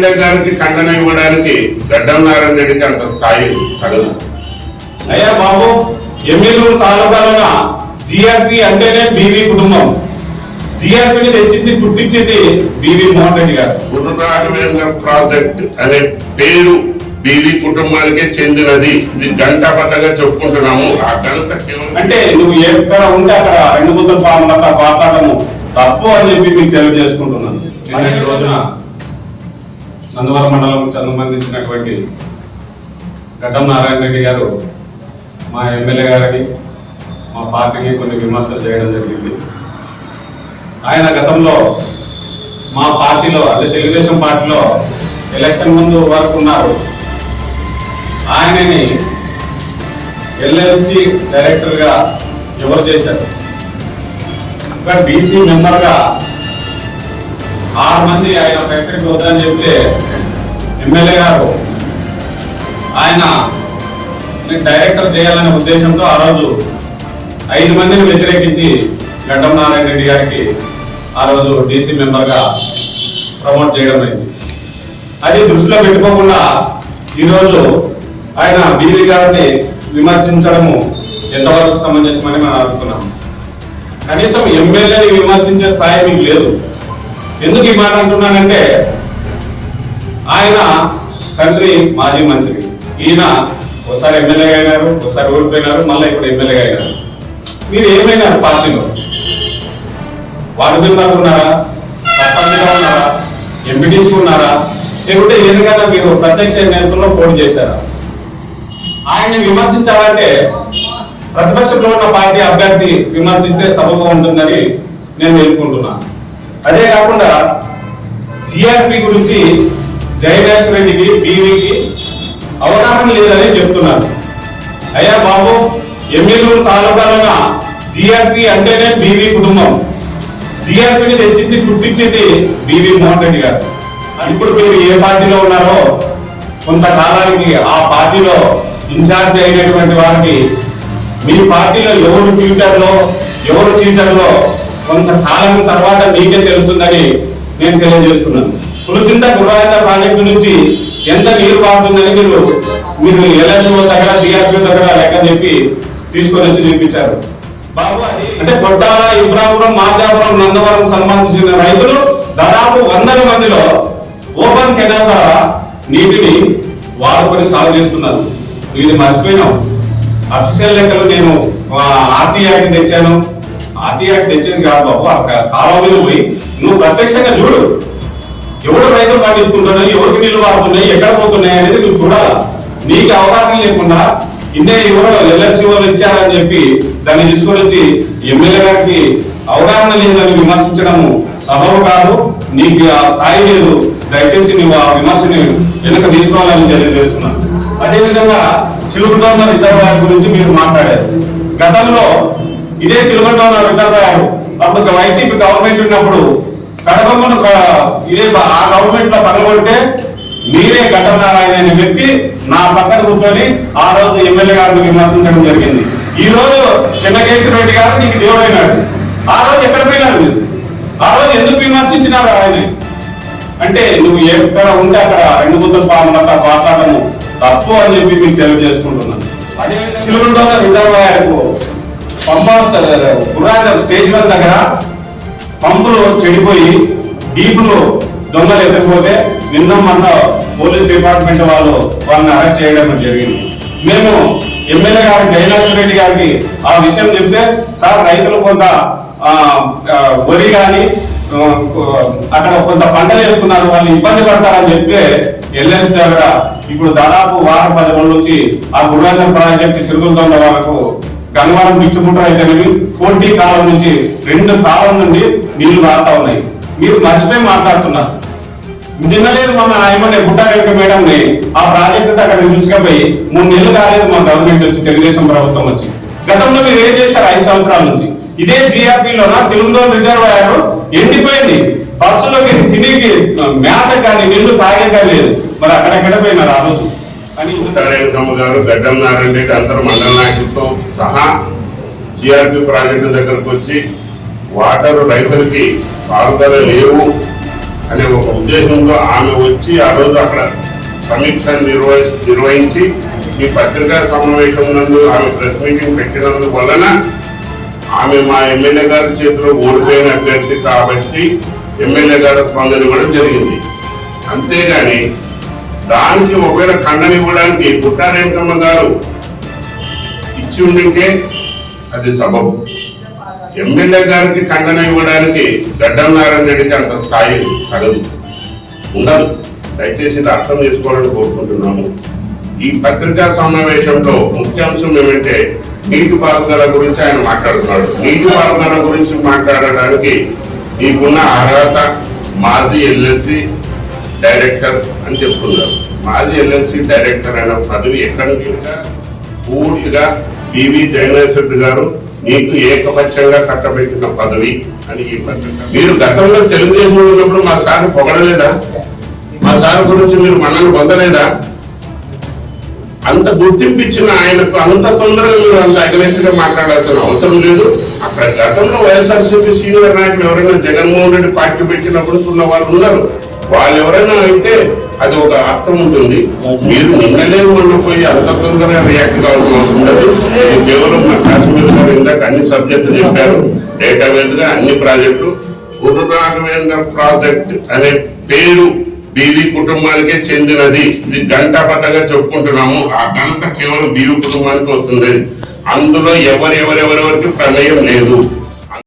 MLA గారికి ఖండన ఇవ్వడానికి గడ్డం నారాయణ రెడ్డికి అంత స్థాయి కలదు. అయ్యా బాబు ఎమ్మెల్యేలు తాలూకాలోన జిఆర్పి అంటేనే బీవీ కుటుంబం. జిఆర్పిని తెచ్చింది పుట్టించింది బీవీ మోహన్ రెడ్డి గారు. గురురాఘవేంద్ర ప్రాజెక్ట్ అనే పేరు బీవీ కుటుంబానికే చెందినది. ఇది గంటాపట్టగా చెప్పుకుంటున్నాము. ఆ కేవలం అంటే నువ్వు ఎక్కడ ఉంటే అక్కడ రెండు ముద్దల పాములతో మాట్లాడము తప్పు అని చెప్పి మీకు తెలియజేసుకుంటున్నాను. రోజున నందవరం మండలం సంబంధించినటువంటి గడ్డం నారాయణ రెడ్డి గారు మా ఎమ్మెల్యే గారికి మా పార్టీకి కొన్ని విమర్శలు చేయడం జరిగింది. ఆయన గతంలో మా పార్టీలో అదే తెలుగుదేశం పార్టీలో ఎలక్షన్ ముందు వరకు ఉన్నారు. ఆయనని ఎల్ఎల్సి డైరెక్టర్గా ఎవరు చేశారు? ఒక బీసీ మెంబర్గా ఆరు మంది ఆయన ఫ్యాక్టరీకి వద్దని చెప్తే ఎమ్మెల్యే గారు ఆయన డైరెక్టర్ చేయాలనే ఉద్దేశంతో ఆ రోజు ఐదు మందిని వ్యతిరేకించి గడ్డం నారాయణ రెడ్డి గారికి ఆ రోజు డీసీ మెంబర్గా ప్రమోట్ చేయడం అయింది. అది దృష్టిలో పెట్టుకోకుండా ఈరోజు ఆయన బీవీ గారిని విమర్శించడము ఎంతవరకు సమంజసమని మనం అడుగుతున్నాం. కనీసం ఎమ్మెల్యేని విమర్శించే స్థాయి మీకు లేదు. ఎందుకు ఈ మాట అంటున్నానంటే ఆయన తండ్రి మాజీ మంత్రి. ఈయన ఒకసారి ఎమ్మెల్యే అయినారు ఒకసారి ఓడిపోయినారు మళ్ళీ ఇప్పుడు ఎమ్మెల్యే అయినారు. మీరు ఏమైనారు పార్టీలో? వార్డు మెంబర్ ఉన్నారా? సర్పంచ్గా ఉన్నారా? ఎంపీటీసీ ఉన్నారా? లేకుంటే ఏదైనా మీరు ప్రత్యక్ష ఎన్నికల్లో పోటీ చేశారా? ఆయన్ని విమర్శించాలంటే ప్రతిపక్షంలో ఉన్న పార్టీ అభ్యర్థి విమర్శిస్తే సబబు ఉంటుందని నేను ఎన్నుకుంటున్నాను. అదే కాకుండా జిఆర్పి గురించి జయవేశ్వర రెడ్డికి బీవీకి అవగాహన లేదని చెప్తున్నారు. అయ్యా బాబు ఎమ్మెల్యేలు తాలూకాలుగా జిఆర్పి అంటేనే బీవీ కుటుంబం. జిఆర్పిని తెచ్చింది పుట్టించింది బీవీ మోహన్ రెడ్డి గారు. ఇప్పుడు మీరు ఏ పార్టీలో ఉన్నారో కొంతకాలానికి ఆ పార్టీలో ఇన్ఛార్జ్ అయినటువంటి వారికి మీ పార్టీలో ఎవరు ట్విట్టర్లో ఎవరు ట్యూటర్లో కొంతకాలం తర్వాత మీకే తెలుస్తుందని నేను తెలియజేస్తున్నాను. పులిచింత గుర్రాయంత ప్రాజెక్టు నుంచి ఎంత నీరు పారుతుందని మీరు మీరు ఎల్ఎస్ఓ దగ్గర జిఆర్పి దగ్గర లెక్క చెప్పి తీసుకొని వచ్చి చూపించారు. బాబు అది అంటే కొట్టాల ఇబ్రాపురం మాచాపురం నందవరం సంబంధించిన రైతులు దాదాపు వందల మందిలో ఓపెన్ కెనాల్ ద్వారా నీటిని వాడుకొని సాగు చేస్తున్నారు. ఇది మర్చిపోయినాం. అఫీషియల్ లెక్కలు నేను ఆర్టీఐకి తెచ్చాను. ఆర్టీఐకి తెచ్చింది కాదు బాబు. ఆ కా- కాలువ మీద పోయి నువ్వు ప్రత్యక్షంగా చూడు. ఎవడు రైతులు పండించుకుంటాడు ఎవరికి నీళ్ళు వాడుతున్నాయి ఎక్కడ పోతున్నాయి అనేది నువ్వు చూడాలా? నీకు అవగాహన లేకుండా ఇన్నే ఎవరో ఎల్ఎల్సి వాళ్ళు ఇచ్చారని చెప్పి దాన్ని తీసుకొని వచ్చి ఎమ్మెల్యే గారికి అవగాహన లేదని విమర్శించడము సబబు కాదు. నీకు ఆ స్థాయి లేదు. దయచేసి నువ్వు ఆ విమర్శని వెనుక తీసుకోవాలని తెలియజేస్తున్నాను. అదేవిధంగా చిలుకుటోన్న రిజర్వాయర్ గురించి మీరు మాట్లాడారు. గతంలో ఇదే చిలుకుటోన్న రిజర్వాయర్ అప్పుడు వైసీపీ గవర్నమెంట్ ఉన్నప్పుడు కడపమ్మను ఇదే ఆ గవర్నమెంట్లో పగలగొడితే మీరే ఘటన నారాయణ అనే వ్యక్తి నా పక్కన కూర్చొని ఆ రోజు ఎమ్మెల్యే గారిని విమర్శించడం జరిగింది. ఈ రోజు చిన్నకేశ్వర రెడ్డి గారు నీకు దేవుడైనాడు. ఆ రోజు ఎక్కడ పోయినారు మీరు? ఆ రోజు ఎందుకు విమర్శించినారు ఆయన? అంటే నువ్వు ఎక్కడ ఉంటే అక్కడ రెండు ముద్దల పాములంతా మాట్లాడము తప్పు అని చెప్పి మీకు తెలియజేసుకుంటున్నాను. అదేవిధంగా చిలుగుంటోన్న రిజర్వాయర్ పంప గుర్రాజ స్టేజ్ వన్ దగ్గర పంపులు చెడిపోయి డీపులు దొంగలు ఎత్తుకుపోతే నిన్న మొన్న పోలీస్ డిపార్ట్మెంట్ వాళ్ళు వాళ్ళని అరెస్ట్ చేయడం జరిగింది. మేము ఎమ్మెల్యే గారు జయనాథ్ రెడ్డి గారికి ఆ విషయం చెప్తే సార్ రైతులు కొంత వరి కానీ అక్కడ కొంత పంటలు వేసుకున్నారు వాళ్ళు ఇబ్బంది పడతారని చెప్తే ఎల్ఎన్స్ దగ్గర ఇప్పుడు దాదాపు వారం పది రోజుల నుంచి ఆ గురువేంద్ర ప్రాజెక్ట్ చిరుగుతున్న వాళ్ళకు గంగవరం డిస్ట్రిబ్యూటర్ అయితేనేమి ఫోర్టీ కాలం నుంచి రెండు కాలం నుండి నీళ్ళు రాతా ఉన్నాయి. మీరు మర్చిపోయి మాట్లాడుతున్నారు నిన్నలేదు మన ఆయమనే గుట్టారెడ్డి మేడం ని ఆ ప్రాజెక్ట్ అక్కడ పిలుచుకపోయి మూడు నెలలు కాలేదు మా గవర్నమెంట్ వచ్చి తెలుగుదేశం ప్రభుత్వం వచ్చి. గతంలో మీరు ఏం చేశారు ఐదు సంవత్సరాల నుంచి? ఇదే జిఆర్పి లోన తెలుగులో రిజర్వాయర్ ఎండిపోయింది. బస్సులోకి తినేకి మేత కానీ నీళ్ళు తాగే కానీ లేదు. మరి అక్కడెక్కడ పోయినారు ఆ రోజు? అని రేణుకమ్మ గారు గడ్డం నారాయణ రెడ్డి అందరు మండల నాయకులతో సహా జిఆర్పి ప్రాజెక్టు దగ్గరకు వచ్చి వాటర్ రైతులకి పారుదల లేవు అనే ఒక ఉద్దేశంతో ఆమె వచ్చి ఆ రోజు అక్కడ సమీక్ష నిర్వహి నిర్వహించి ఈ పత్రికా సమావేశం నందు ఆమె ప్రెస్ మీటింగ్ పెట్టినందు వలన ఆమె మా ఎమ్మెల్యే గారి చేతిలో ఓడిపోయిన అభ్యర్థి కాబట్టి ఎమ్మెల్యే గారి స్పందన కూడా జరిగింది. అంతేగాని దానికి ఒకవేళ ఖండన ఇవ్వడానికి పుట్టారేంకమ్మ గారు? ఇచ్చి ఉండింటే అది సబబు. ఎమ్మెల్యే గారికి ఖండన ఇవ్వడానికి గడ్డం నారాయణ రెడ్డికి అంత స్థాయి కలదు ఉండదు. దయచేసి అర్థం చేసుకోవాలని కోరుకుంటున్నాము. ఈ పత్రికా సమావేశంలో ముఖ్యాంశం ఏమంటే నీటి పారుదల గురించి ఆయన మాట్లాడుతున్నాడు. నీటి పారుదల గురించి మాట్లాడడానికి నీకున్న అర్హత మాజీ ఎల్ఎల్సి డైరెక్టర్ అని చెప్తున్నారు. మాజీ ఎల్ఎల్సి డైరెక్టర్ అనే పదవి ఎక్కడ నుంచి పూర్తిగా బివి జగనేశ్వర్ గారు నీకు ఏకపక్షంగా కట్టబెట్టిన పదవి అని ఈ మీరు గతంలో తెలుగుదేశంలో ఉన్నప్పుడు మా సార్ పొగడలేదా? మా సార్ గురించి మీరు మనల్ని పొందలేదా? అంత గుర్తింపు ఇచ్చిన ఆయనకు అంత తొందరగా మీరు అంత అగనెస్ట్గా మాట్లాడాల్సిన అవసరం లేదు. అక్కడ గతంలో వైఎస్ఆర్సీపీ సీనియర్ నాయకులు ఎవరైనా జగన్మోహన్ రెడ్డి పార్టీ పెట్టినప్పుడు ఉన్న వాళ్ళు ఉన్నారు. వాళ్ళు ఎవరైనా అయితే అది ఒక అర్థం ఉంటుంది. మీరు నిన్నలే మొన్న పోయి అంత తొందరగా రియాక్ట్ కావాల్సిన లేదు. ఇది కేవలం మా కాశ్మీర్ గారు ఇందాక అన్ని సబ్జెక్టులు చెప్పారు. డేటాబేస్గా అన్ని ప్రాజెక్టులు గురు రాఘవేంద్ర ప్రాజెక్ట్ అనే పేరు బీవీ కుటుంబానికే చెందినది. ఇది గంటాపథంగా చెప్పుకుంటున్నాము. ఆ ఘనత కేవలం బీవీ కుటుంబానికి వస్తుంది. అందులో ఎవరు ఎవరెవరెవరికి ప్రమేయం లేదు.